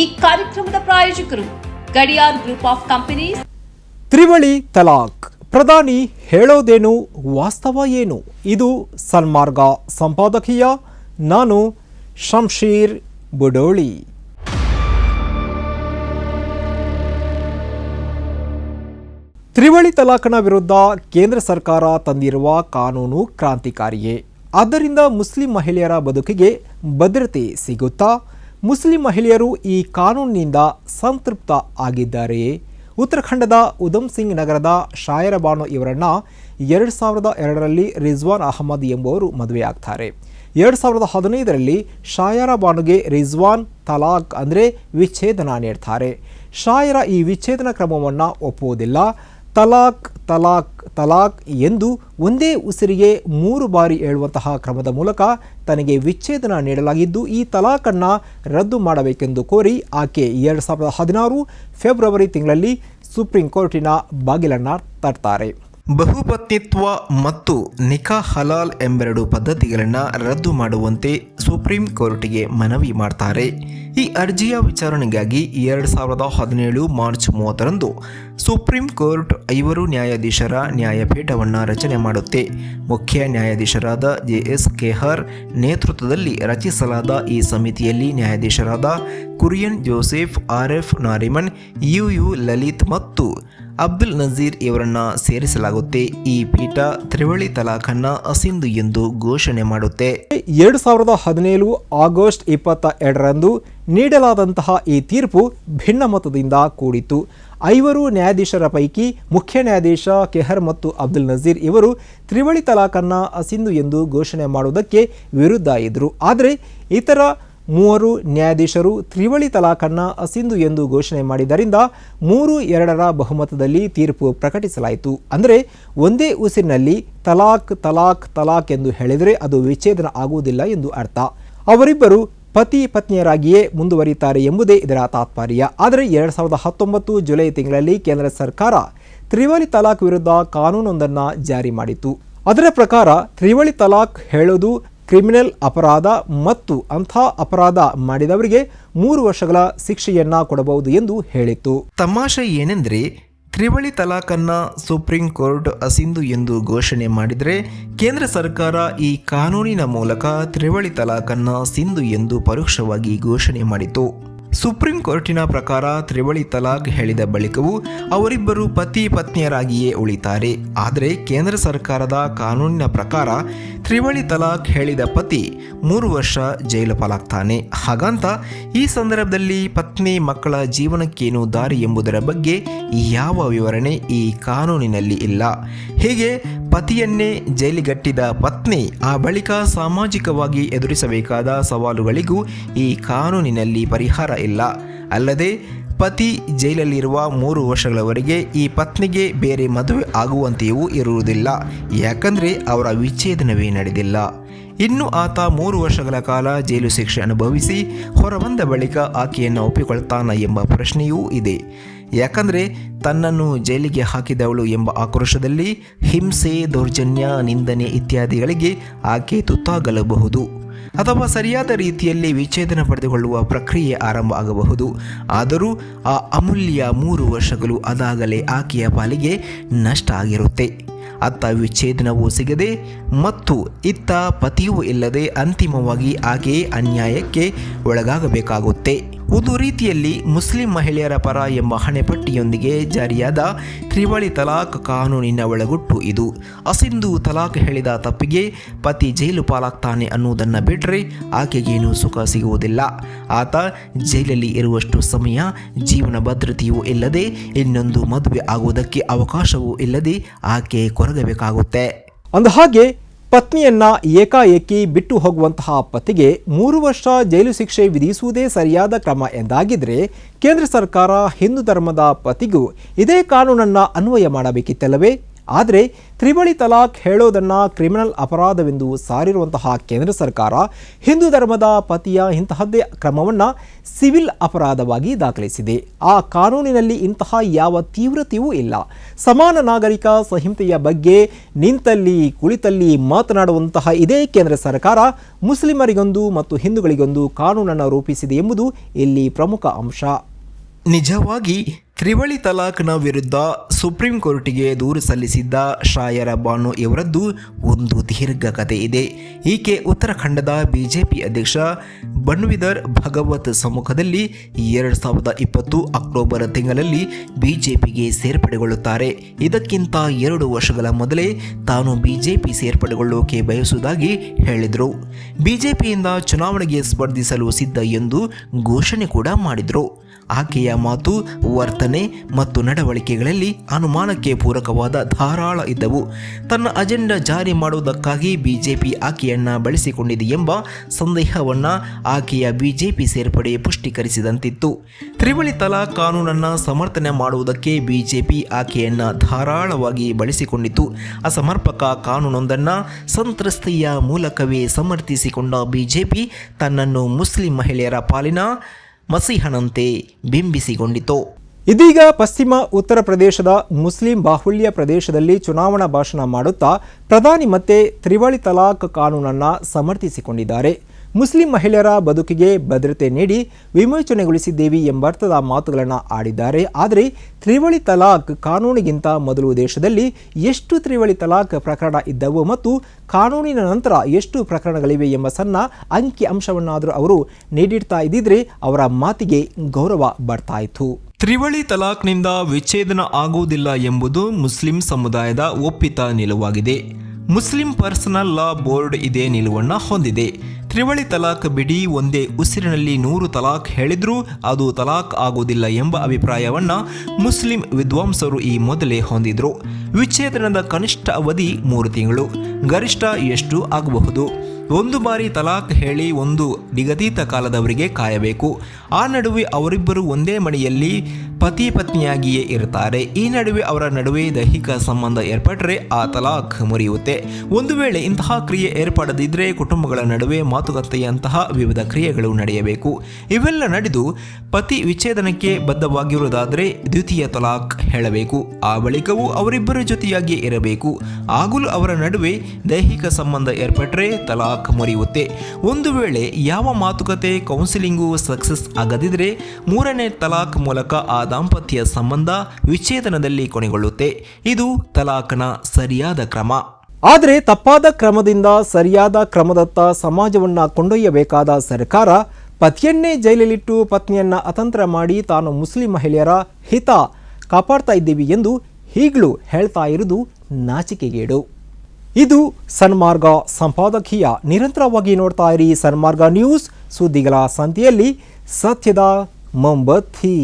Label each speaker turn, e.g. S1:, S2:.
S1: ಈ ಕಾರ್ಯಕ್ರಮದ ಪ್ರಾಯೋಜಕರು ಗಡಿಯಾರ್ ಗ್ರೂಪ್ ಆಫ್ ಕಂಪನೀಸ್.
S2: ತ್ರಿವಳಿ ತಲಾಕ್ ಪ್ರಧಾನಿ ಹೇಳೋದೇನು, ವಾಸ್ತವ ಏನು? ಇದು ಸನ್ಮಾರ್ಗ ಸಂಪಾದಕೀಯ, ನಾನು ಶಂಶೀರ್ ಬುಡೋಳಿ. ತ್ರಿವಳಿ ತಲಾಖನ ವಿರುದ್ಧ ಕೇಂದ್ರ ಸರ್ಕಾರ ತಂದಿರುವ ಕಾನೂನು ಕ್ರಾಂತಿಕಾರಿಯೇ. ಆದ್ದರಿಂದ ಮುಸ್ಲಿಂ ಮಹಿಳೆಯರ ಬದುಕಿಗೆ ಭದ್ರತೆ ಸಿಗುತ್ತಾ? ಮುಸ್ಲಿಂ ಮಹಿಳೆಯರು ಈ ಕಾನೂನಿನಿಂದ ಸಂತೃಪ್ತ ಆಗಿದ್ದಾರೆಯೇ ಉತ್ತರಾಖಂಡದ ಉಧಮ್ ಸಿಂಗ್ ನಗರದ ಶಾಯರ ಬಾನು ಇವರನ್ನ ಎರಡು ಸಾವಿರದ ಎರಡರಲ್ಲಿ ರಿಜ್ವಾನ್ ಅಹಮದ್ ಎಂಬುವರು ಮದುವೆಯಾಗ್ತಾರೆ. ಎರಡು ಸಾವಿರದ ಹದಿನೈದರಲ್ಲಿ ಶಾಯರ ಬಾನುಗೆ ರಿಜ್ವಾನ್ ತಲಾಕ್ ಅಂದರೆ ವಿಚ್ಛೇದನ ನೀಡ್ತಾರೆ. ಶಾಯರ ಈ ವಿಚ್ಛೇದನ ಕ್ರಮವನ್ನು ಒಪ್ಪುವುದಿಲ್ಲ. ತಲಾಕ್ ತಲಾಕ್ ತಲಾಕ್ ಎಂದು ಒಂದೇ ಉಸಿರಿಗೆ ಮೂರು ಬಾರಿ ಹೇಳುವಂತಹ ಕ್ರಮದ ಮೂಲಕ ತನಗೆ ವಿಚ್ಛೇದನ ನೀಡಲಾಗಿದ್ದು, ಈ ತಲಾಖನ್ನು ರದ್ದು ಮಾಡಬೇಕೆಂದು ಕೋರಿ ಆಕೆ ಎರಡು ಸಾವಿರದ ಹದಿನಾರು ಫೆಬ್ರವರಿ ತಿಂಗಳಲ್ಲಿ ಸುಪ್ರೀಂ ಕೋರ್ಟಿನ ಬಾಗಿಲನ್ನು ತರ್ತಾರೆ.
S3: ಬಹುಪತ್ನಿತ್ವ ಮತ್ತು ನಿಖಾ ಹಲಾಲ್ ಎಂಬೆರಡು ಪದ್ಧತಿಗಳನ್ನು ರದ್ದು ಮಾಡುವಂತೆ ಸುಪ್ರೀಂ ಕೋರ್ಟಿಗೆ ಮನವಿ ಮಾಡ್ತಾರೆ. ಈ ಅರ್ಜಿಯ ವಿಚಾರಣೆಗಾಗಿ ಎರಡು ಸಾವಿರದ ಹದಿನೇಳು ಮಾರ್ಚ್ ಮೂವತ್ತರಂದು ಸುಪ್ರೀಂ ಕೋರ್ಟ್ ಐವರು ನ್ಯಾಯಾಧೀಶರ ನ್ಯಾಯಪೀಠವನ್ನು ರಚನೆ ಮಾಡುತ್ತೆ. ಮುಖ್ಯ ನ್ಯಾಯಾಧೀಶರಾದ ಜೆ ಎಸ್ ಕೆಹರ್ ನೇತೃತ್ವದಲ್ಲಿ ರಚಿಸಲಾದ ಈ ಸಮಿತಿಯಲ್ಲಿ ನ್ಯಾಯಾಧೀಶರಾದ Kurian Joseph R F Nariman U U Lalit ಮತ್ತು ಅಬ್ದುಲ್ ನಜೀರ್ ಇವರನ್ನ ಸೇರಿಸಲಾಗುತ್ತೆ. ಈ ಪೀಠ ತ್ರಿವಳಿ ತಲಾಖನ್ನ ಅಸಿಂಧು ಎಂದು ಘೋಷಣೆ ಮಾಡುತ್ತೆ.
S2: ಎರಡು ಸಾವಿರದ ಹದಿನೇಳು ಆಗಸ್ಟ್ ಇಪ್ಪತ್ತ ಎರಡರಂದು ನೀಡಲಾದಂತಹ ಈ ತೀರ್ಪು ಭಿನ್ನಮತದಿಂದ ಕೂಡಿತು ಐವರು ನ್ಯಾಯಾಧೀಶರ ಪೈಕಿ ಮುಖ್ಯ ನ್ಯಾಯಾಧೀಶ ಕೆಹರ್ ಮತ್ತು ಅಬ್ದುಲ್ ನಜೀರ್ ಇವರು ತ್ರಿವಳಿ ತಲಾಖನ್ನು ಅಸಿಂಧು ಎಂದು ಘೋಷಣೆ ಮಾಡುವುದಕ್ಕೆ ವಿರುದ್ಧ ಇದ್ದರು. ಆದರೆ ಇತರ ಮೂವರು ನ್ಯಾಯಾಧೀಶರು ತ್ರಿವಳಿ ತಲಾಖನ್ನು ಅಸಿಂಧು ಎಂದು ಘೋಷಣೆ ಮಾಡಿದ್ದರಿಂದ ಮೂರು ಎರಡರ ಬಹುಮತದಲ್ಲಿ ತೀರ್ಪು ಪ್ರಕಟಿಸಲಾಯಿತು. ಅಂದರೆ ಒಂದೇ ಉಸಿರಿನಲ್ಲಿ ತಲಾಕ್ ತಲಾಕ್ ತಲಾಕ್ ಎಂದು ಹೇಳಿದರೆ ಅದು ವಿಚ್ಛೇದನ ಆಗುವುದಿಲ್ಲ ಎಂದು ಅರ್ಥ. ಅವರಿಬ್ಬರು ಪತಿ ಪತ್ನಿಯರಾಗಿಯೇ ಮುಂದುವರಿಯುತ್ತಾರೆ ಎಂಬುದೇ ಇದರ ತಾತ್ಪರ್ಯ. ಆದರೆ ಎರಡು ಸಾವಿರದ ಹತ್ತೊಂಬತ್ತು ಜುಲೈ ತಿಂಗಳಲ್ಲಿ ಕೇಂದ್ರ ಸರ್ಕಾರ ತ್ರಿವಳಿ ತಲಾಖ್ ವಿರುದ್ಧ ಕಾನೂನೊಂದನ್ನು ಜಾರಿ ಮಾಡಿತು ಅದರ ಪ್ರಕಾರ ತ್ರಿವಳಿ ತಲಾಖ್ ಹೇಳೋದು ಕ್ರಿಮಿನಲ್ ಅಪರಾಧ ಮತ್ತು ಅಂಥ ಅಪರಾಧ ಮಾಡಿದವರಿಗೆ ಮೂರು ವರ್ಷಗಳ ಶಿಕ್ಷೆಯನ್ನ ಕೊಡಬಹುದು ಎಂದು ಹೇಳಿತ್ತು.
S3: ತಮಾಷೆ ಏನೆಂದರೆ ತ್ರಿವಳಿ ತಲಾಖನ್ನ ಸುಪ್ರೀಂ ಕೋರ್ಟ್ ಅಸಿಂಧು ಎಂದು ಘೋಷಣೆ ಮಾಡಿದರೆ ಕೇಂದ್ರ ಸರ್ಕಾರ ಈ ಕಾನೂನಿನ ಮೂಲಕ ತ್ರಿವಳಿ ತಲಾಖನ್ನ ಸಿಂಧು ಎಂದು ಪರೋಕ್ಷವಾಗಿ ಘೋಷಣೆ ಮಾಡಿತು ಸುಪ್ರೀಂ ಕೋರ್ಟಿನ ಪ್ರಕಾರ ತ್ರಿವಳಿ ತಲಾಖ್ ಹೇಳಿದ ಬಳಿಕವೂ ಅವರಿಬ್ಬರು ಪತಿ ಪತ್ನಿಯರಾಗಿಯೇ ಉಳಿತಾರೆ. ಆದರೆ ಕೇಂದ್ರ ಸರ್ಕಾರದ ಕಾನೂನಿನ ಪ್ರಕಾರ ತ್ರಿವಳಿ ತಲಾಖ್ ಹೇಳಿದ ಪತಿ ಮೂರು ವರ್ಷ ಜೈಲು ಪಾಲಾಗ್ತಾನೆ. ಹಾಗಂತ ಈ ಸಂದರ್ಭದಲ್ಲಿ ಪತ್ನಿ ಮಕ್ಕಳ ಜೀವನಕ್ಕೇನು ದಾರಿ ಎಂಬುದರ ಬಗ್ಗೆ ಯಾವ ವಿವರಣೆ ಈ ಕಾನೂನಿನಲ್ಲಿ ಇಲ್ಲ. ಹೀಗೆ ಪತಿಯನ್ನೇ ಜೈಲಿಗಟ್ಟಿದ ಪತ್ನಿ ಆ ಬಳಿಕ ಸಾಮಾಜಿಕವಾಗಿ ಎದುರಿಸಬೇಕಾದ ಸವಾಲುಗಳಿಗೂ ಈ ಕಾನೂನಿನಲ್ಲಿ ಪರಿಹಾರ ಇಲ್ಲ. ಅಲ್ಲದೆ, ಪತಿ ಜೈಲಲ್ಲಿರುವ ಮೂರು ವರ್ಷಗಳವರೆಗೆ ಈ ಪತ್ನಿಗೆ ಬೇರೆ ಮದುವೆ ಆಗುವಂತೆಯೂ ಇರುವುದಿಲ್ಲ. ಯಾಕಂದರೆ, ಅವರ ವಿಚ್ಛೇದನವೇ ನಡೆದಿಲ್ಲ. ಇನ್ನು ಆತ ಮೂರು ವರ್ಷಗಳ ಕಾಲ ಜೈಲು ಶಿಕ್ಷೆ ಅನುಭವಿಸಿ ಹೊರಬಂದ ಬಳಿಕ ಆಕೆಯನ್ನು ಒಪ್ಪಿಕೊಳ್ತಾನ ಎಂಬ ಪ್ರಶ್ನೆಯೂ ಇದೆ. ಯಾಕಂದರೆ, ತನ್ನನ್ನು ಜೈಲಿಗೆ ಹಾಕಿದವಳು ಎಂಬ ಆಕ್ರೋಶದಲ್ಲಿ ಹಿಂಸೆ, ದೌರ್ಜನ್ಯ, ನಿಂದನೆ ಇತ್ಯಾದಿಗಳಿಗೆ ಆಕೆ ತುತ್ತಾಗಲಬಹುದು. ಅಥವಾ ಸರಿಯಾದ ರೀತಿಯಲ್ಲಿ ವಿಚ್ಛೇದನ ಪಡೆದುಕೊಳ್ಳುವ ಪ್ರಕ್ರಿಯೆ ಆರಂಭ ಆಗಬಹುದು. ಆದರೂ ಆ ಅಮೂಲ್ಯ ಮೂರು ವರ್ಷಗಳು ಅದಾಗಲೇ ಆಕೆಯ ಪಾಲಿಗೆ ನಷ್ಟ ಆಗಿರುತ್ತೆ. ಅತ್ತ ವಿಚ್ಛೇದನವೂ ಸಿಗದೆ ಮತ್ತು ಇತ್ತ ಪತಿಯೂ ಇಲ್ಲದೆ ಅಂತಿಮವಾಗಿ ಆಕೆಯೇ ಅನ್ಯಾಯಕ್ಕೆ ಒಳಗಾಗಬೇಕಾಗುತ್ತೆ. ಒಂದು ರೀತಿಯಲ್ಲಿ ಮುಸ್ಲಿಂ ಮಹಿಳೆಯರ ಪರ ಎಂಬ ಹಣೆಪಟ್ಟಿಯೊಂದಿಗೆ ಜಾರಿಯಾದ ತ್ರಿವಳಿ ತಲಾಖ್ ಕಾನೂನಿನ ಒಳಗುಟ್ಟು ಇದು. ಅಸಿಂಧು ತಲಾಖ್ ಹೇಳಿದ ತಪ್ಪಿಗೆ ಪತಿ ಜೈಲು ಪಾಲಾಗ್ತಾನೆ ಅನ್ನುವುದನ್ನು ಬಿಟ್ಟರೆ ಆಕೆಗೇನು ಸುಖ ಸಿಗುವುದಿಲ್ಲ. ಆತ ಜೈಲಲ್ಲಿ ಇರುವಷ್ಟು ಸಮಯ ಜೀವನ ಭದ್ರತೆಯೂ ಇಲ್ಲದೆ ಇನ್ನೊಂದು ಮದುವೆ ಆಗುವುದಕ್ಕೆ ಅವಕಾಶವೂ ಇಲ್ಲದೆ ಆಕೆ ಕೊರಗಬೇಕಾಗುತ್ತೆ.
S2: ಅಂದಹಾಗೆ ಪತ್ನಿಯನ್ನ ಏಕಾಏಕಿ ಬಿಟ್ಟು ಹೋಗುವಂತಹ ಪತಿಗೆ ಮೂರು ವರ್ಷ ಜೈಲು ಶಿಕ್ಷೆ ವಿಧಿಸುವುದೇ ಸರಿಯಾದ ಕ್ರಮ ಎಂದಾಗಿದ್ರೆ ಕೇಂದ್ರ ಸರ್ಕಾರ ಹಿಂದೂ ಧರ್ಮದ ಪತಿಗೂ ಇದೇ ಕಾನೂನನ್ನ ಅನ್ವಯ ಮಾಡಬೇಕಿತ್ತಲ್ಲವೇ? ಆದರೆ ತ್ರಿವಳಿ ತಲಾಖ್ ಹೇಳೋದನ್ನು ಕ್ರಿಮಿನಲ್ ಅಪರಾಧವೆಂದು ಸಾರಿರುವಂತಹ ಕೇಂದ್ರ ಸರ್ಕಾರ ಹಿಂದೂ ಧರ್ಮದ ಪತಿಯ ಇಂತಹದ್ದೇ ಕ್ರಮವನ್ನು ಸಿವಿಲ್ ಅಪರಾಧವಾಗಿ ದಾಖಲಿಸಿದೆ. ಆ ಕಾನೂನಿನಲ್ಲಿ ಇಂತಹ ಯಾವ ತೀವ್ರತೆಯೂ ಇಲ್ಲ. ಸಮಾನ ನಾಗರಿಕ ಸಂಹಿತೆಯ ಬಗ್ಗೆ ನಿಂತಲ್ಲಿ ಕುಳಿತಲ್ಲಿ ಮಾತನಾಡುವಂತಹ ಇದೇ ಕೇಂದ್ರ ಸರ್ಕಾರ ಮುಸ್ಲಿಮರಿಗೊಂದು ಮತ್ತು ಹಿಂದೂಗಳಿಗೊಂದು ಕಾನೂನನ್ನು ರೂಪಿಸಿದೆ ಎಂಬುದು ಇಲ್ಲಿ ಪ್ರಮುಖ ಅಂಶ.
S3: ನಿಜವಾಗಿ ತ್ರಿವಳಿ ತಲಾಖ್ನ ವಿರುದ್ಧ ಸುಪ್ರೀಂ ಕೋರ್ಟಿಗೆ ದೂರು ಸಲ್ಲಿಸಿದ್ದ ಶಾಯರ ಬಾನು ಇವರದ್ದು ಒಂದು ದೀರ್ಘ ಕಥೆ ಇದೆ. ಈಕೆ ಉತ್ತರಾಖಂಡದ ಬಿಜೆಪಿ ಅಧ್ಯಕ್ಷ ಬನ್ವಿದರ್ ಭಗವತ್ ಸಮ್ಮುಖದಲ್ಲಿ ಎರಡು ಸಾವಿರದ ಇಪ್ಪತ್ತು ಅಕ್ಟೋಬರ್ ತಿಂಗಳಲ್ಲಿ ಬಿಜೆಪಿಗೆ ಸೇರ್ಪಡೆಗೊಳ್ಳುತ್ತಾರೆ. ಇದಕ್ಕಿಂತ ಎರಡು ವರ್ಷಗಳ ಮೊದಲೇ ತಾನು ಬಿಜೆಪಿ ಸೇರ್ಪಡೆಗೊಳ್ಳೋಕೆ ಬಯಸುವುದಾಗಿ ಹೇಳಿದರು. ಬಿಜೆಪಿಯಿಂದ ಚುನಾವಣೆಗೆ ಸ್ಪರ್ಧಿಸಲು ಸಿದ್ಧ ಎಂದು ಘೋಷಣೆ ಕೂಡ ಮಾಡಿದರು. ಆಕೆಯ ಮಾತು, ವರ್ತನೆ ಮತ್ತು ನಡವಳಿಕೆಗಳಲ್ಲಿ ಅನುಮಾನಕ್ಕೆ ಪೂರಕವಾದ ಧಾರಾಳ ಇದ್ದವು. ತನ್ನ ಅಜೆಂಡಾ ಜಾರಿ ಮಾಡುವುದಕ್ಕಾಗಿ ಬಿಜೆಪಿ ಆಕೆಯನ್ನು ಬಳಸಿಕೊಂಡಿದೆ ಎಂಬ ಸಂದೇಹವನ್ನು ಆಕೆಯ ಬಿಜೆಪಿ ಸೇರ್ಪಡೆ ಪುಷ್ಟೀಕರಿಸಿದಂತಿತ್ತು. ತ್ರಿವಳಿ ತಲಾ ಕಾನೂನನ್ನು ಸಮರ್ಥನೆ ಮಾಡುವುದಕ್ಕೆ ಬಿಜೆಪಿ ಆಕೆಯನ್ನು ಧಾರಾಳವಾಗಿ ಬಳಸಿಕೊಂಡಿತು ಅಸಮರ್ಪಕ ಕಾನೂನೊಂದನ್ನು ಸಂತ್ರಸ್ತೆಯ ಮೂಲಕವೇ ಸಮರ್ಥಿಸಿಕೊಂಡ ಬಿಜೆಪಿ ತನ್ನನ್ನು ಮುಸ್ಲಿಂ ಮಹಿಳೆಯರ ಪಾಲಿನ ಮಸೀಹನಂತೆ ಬಿಂಬಿಸಿಕೊಂಡಿತು
S2: ಇದೀಗ ಪಶ್ಚಿಮ ಉತ್ತರ ಪ್ರದೇಶದ ಮುಸ್ಲಿಂ ಬಾಹುಳ್ಯ ಪ್ರದೇಶದಲ್ಲಿ ಚುನಾವಣಾ ಭಾಷಣ ಮಾಡುತ್ತಾ ಪ್ರಧಾನಿ ಮತ್ತೆ ತ್ರಿವಳಿ ತಲಾಖ್ ಕಾನೂನನ್ನು ಸಮರ್ಥಿಸಿಕೊಂಡಿದ್ದಾರೆ. ಮುಸ್ಲಿಂ ಮಹಿಳೆಯರ ಬದುಕಿಗೆ ಭದ್ರತೆ ನೀಡಿ ವಿಮೋಚನೆಗೊಳಿಸಿದ್ದೇವೆ ಎಂಬರ್ಥದ ಮಾತುಗಳನ್ನು ಆಡಿದ್ದಾರೆ. ಆದರೆ ತ್ರಿವಳಿ ತಲಾಖ್ ಕಾನೂನಿಗಿಂತ ಮೊದಲು ದೇಶದಲ್ಲಿ ಎಷ್ಟು ತ್ರಿವಳಿ ತಲಾಖ್ ಪ್ರಕರಣ ಇದ್ದವು ಮತ್ತು ಕಾನೂನಿನ ನಂತರ ಎಷ್ಟು ಪ್ರಕರಣಗಳಿವೆ ಎಂಬ ಸಣ್ಣ ಅಂಕಿ ಅಂಶವನ್ನಾದರೂ ಅವರು ನೀಡಿಡ್ತಾ ಇದ್ದಿದ್ರೆ ಅವರ ಮಾತಿಗೆ ಗೌರವ ಬರ್ತಾ ಇತ್ತು.
S3: ತ್ರಿವಳಿ ತಲಾಖ್ನಿಂದ ವಿಚ್ಛೇದನ ಆಗುವುದಿಲ್ಲ ಎಂಬುದು ಮುಸ್ಲಿಂ ಸಮುದಾಯದ ಒಪ್ಪಿತ ನಿಲುವಾಗಿದೆ. ಮುಸ್ಲಿಂ ಪರ್ಸನಲ್ ಲಾ ಬೋರ್ಡ್ ಇದೇ ನಿಲುವನ್ನು ಹೊಂದಿದೆ. ತ್ರಿವಳಿ ತಲಾಕ್ ಬಿಡಿ ಒಂದೇ ಉಸಿರಿನಲ್ಲಿ ನೂರು ತಲಾಕ್ ಹೇಳಿದರೂ ಅದು ತಲಾಕ್ ಆಗುವುದಿಲ್ಲ ಎಂಬ ಅಭಿಪ್ರಾಯವನ್ನು ಮುಸ್ಲಿಂ ವಿದ್ವಾಂಸರು ಈ ಮೊದಲೇ ಹೊಂದಿದ್ರು. ವಿಚ್ಛೇದನದ ಕನಿಷ್ಠ ಅವಧಿ ಮೂರು ತಿಂಗಳು, ಗರಿಷ್ಠ ಎಷ್ಟು ಆಗಬಹುದು? ಒಂದು ಬಾರಿ ತಲಾಖ್ ಹೇಳಿ ಒಂದು ನಿಗದಿತ ಕಾಲದವರಿಗೆ ಕಾಯಬೇಕು. ಆ ನಡುವೆ ಅವರಿಬ್ಬರು ಒಂದೇ ಮನೆಯಲ್ಲಿ ಪತಿ ಪತ್ನಿಯಾಗಿಯೇ ಇರ್ತಾರೆ ಈ ನಡುವೆ ಅವರ ನಡುವೆ ದೈಹಿಕ ಸಂಬಂಧ ಏರ್ಪಟ್ಟರೆ ಆ ತಲಾಖ್ ಮುರಿಯುತ್ತೆ. ಒಂದು ವೇಳೆ ಇಂತಹ ಕ್ರಿಯೆ ಏರ್ಪಡದಿದ್ದರೆ ಕುಟುಂಬಗಳ ನಡುವೆ ಮಾತುಕತೆಯಂತಹ ವಿವಿಧ ಕ್ರಿಯೆಗಳು ನಡೆಯಬೇಕು. ಇವೆಲ್ಲ ನಡೆದು ಪತಿ ವಿಚ್ಛೇದನಕ್ಕೆ ಬದ್ಧವಾಗಿರುವುದಾದರೆ ದ್ವಿತೀಯ ತಲಾಕ್ ಹೇಳಬೇಕು. ಆ ಬಳಿಕವೂ ಅವರಿಬ್ಬರ ಜೊತೆಯಾಗಿ ಇರಬೇಕು. ಆಗಲೂ ಅವರ ನಡುವೆ ದೈಹಿಕ ಸಂಬಂಧ ಏರ್ಪಟ್ಟರೆ ತಲಾಕ್ ಮುರಿಯುತ್ತೆ. ಒಂದು ವೇಳೆ ಯಾವ ಮಾತುಕತೆ, ಕೌನ್ಸಿಲಿಂಗು ಸಕ್ಸಸ್ ಆಗದಿದ್ರೆ ಮೂರನೇ ತಲಾಖ್ ಮೂಲಕ ಆ ದಾಂಪತ್ಯ ಸಂಬಂಧ ವಿಚ್ಛೇದನದಲ್ಲಿ ಕೊನೆಗೊಳ್ಳುತ್ತೆ. ಇದು ತಲಾಖ್ನ ಸರಿಯಾದ ಕ್ರಮ.
S2: ಆದರೆ ತಪ್ಪಾದ ಕ್ರಮದಿಂದ ಸರಿಯಾದ ಕ್ರಮದತ್ತ ಸಮಾಜವನ್ನು ಕೊಂಡೊಯ್ಯಬೇಕಾದ ಸರ್ಕಾರ ಪತಿಯನ್ನೇ ಜೈಲಲ್ಲಿಟ್ಟು ಪತ್ನಿಯನ್ನ ಅತಂತ್ರ ಮಾಡಿ ತಾನು ಮುಸ್ಲಿಂ ಮಹಿಳೆಯರ ಹಿತ ಕಾಪಾಡ್ತಾ ಇದ್ದೀವಿ ಎಂದು ಈಗಲೂ ಹೇಳ್ತಾ ಇರುವುದು ನಾಚಿಕೆಗೇಡು. ಇದು ಸನ್ಮಾರ್ಗ ಸಂಪಾದಕೀಯ ನಿರಂತರವಾಗಿ ನೋಡ್ತಾ ಇರಿ ಸನ್ಮಾರ್ಗ ನ್ಯೂಸ್ ಸುದ್ದಿಗಳ ಸಂತೆಯಲ್ಲಿ ಸತ್ಯದ ಮೊಂಬತ್ತಿ.